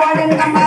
போடுங்கம்மா